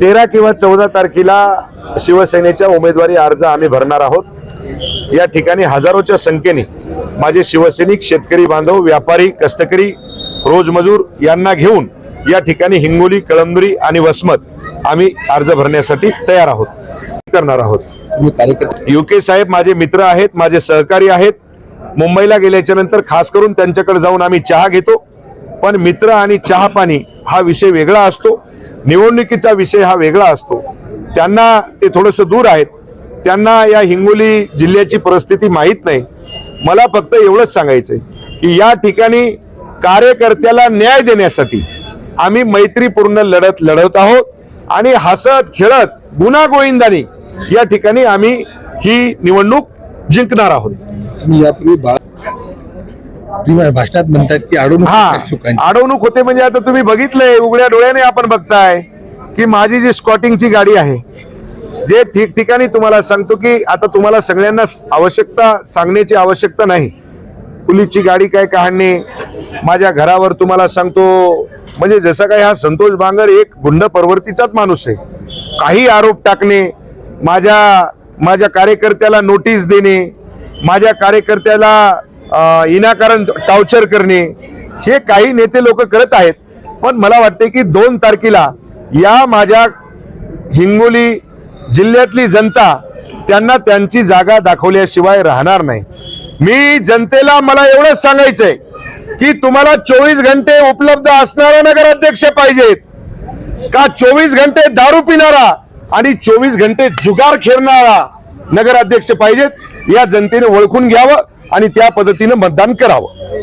तेरा किंवा चौदा तारखेला शिवसेनेच्या उमेदवारी अर्ज आम्ही भरणार आहोत. या ठिकाणी हजारोच्या संख्येने माझे शिवसैनिक शेतकरी बांधव व्यापारी कष्टकरी रोजमजूर यांना घेऊन या ठिकाणी हिंगोली कळमनुरी आणि वसमत आम्ही अर्ज भरण्यासाठी तयार आहोत. करणार आहोत. युके साहेब माझे मित्र आहेत माझे सहकारी आहेत. मुंबईला गेल्याच्यानंतर खास करून त्यांच्याकडे जाऊन आम्ही चहा घेतो. पण मित्र आणि चहा पाणी हा विषय वेगळा असतो. निवडणुकीचा विषय हा वेगळा असतो. त्यांना ते थोडंसं दूर आहेत. त्यांना या हिंगोली जिल्ह्याची परिस्थिती माहीत नाही. मला फक्त एवढंच सांगायचंय की या ठिकाणी कार्यकर्त्याला न्याय देण्यासाठी आम्ही मैत्रीपूर्ण लढत लढवत आहोत आणि हसत खेळत गुन्हा गोविंदानी या ठिकाणी आम्ही ही निवडणूक जिंकणार आहोत. तुम्ही भाषणात म्हणतात की अडवणूक. अडवणूक होते म्हणजे आता तुम्ही बघितलंय उघड्या डोळ्याने आपण बघताय की माझी जी स्कॉटिंगची गाडी आहे जे ठिकठिकाणी तुम्हाला सांगतो की आता तुम्हाला सगळ्यांना आवश्यकता सांगण्याची आवश्यकता नाही पोलीसची गाडी काय काढणे माझ्या घरावर तुम्हाला सांगतो म्हणजे जसं काय हा संतोष बांगर एक गुंड परवर्तीचाच माणूस आहे काही आरोप टाकणे माझ्या माझ्या कार्यकर्त्याला नोटीस देणे माझ्या कार्यकर्त्याला विनाकारण टॉर्चर करणे हे काही नेते लोक करत आहेत. पण मला वाटते की दोन तारखेला या माझ्या हिंगोली जिल्ह्यातली जनता त्यांना त्यांची जागा दाखवल्याशिवाय राहणार नाही. मी जनतेला मला एवढंच सांगायचंय की तुम्हाला चोवीस घंटे उपलब्ध असणारा नगराध्यक्ष पाहिजेत. का चोवीस घंटे दारू पिणारा आणि चोवीस घंटे जुगार खेळणारा? नगराध्यक्ष पाहिजेत. या जनतेने ओळखून घ्यावं आणि त्या पद्धतीनं मतदान करावं.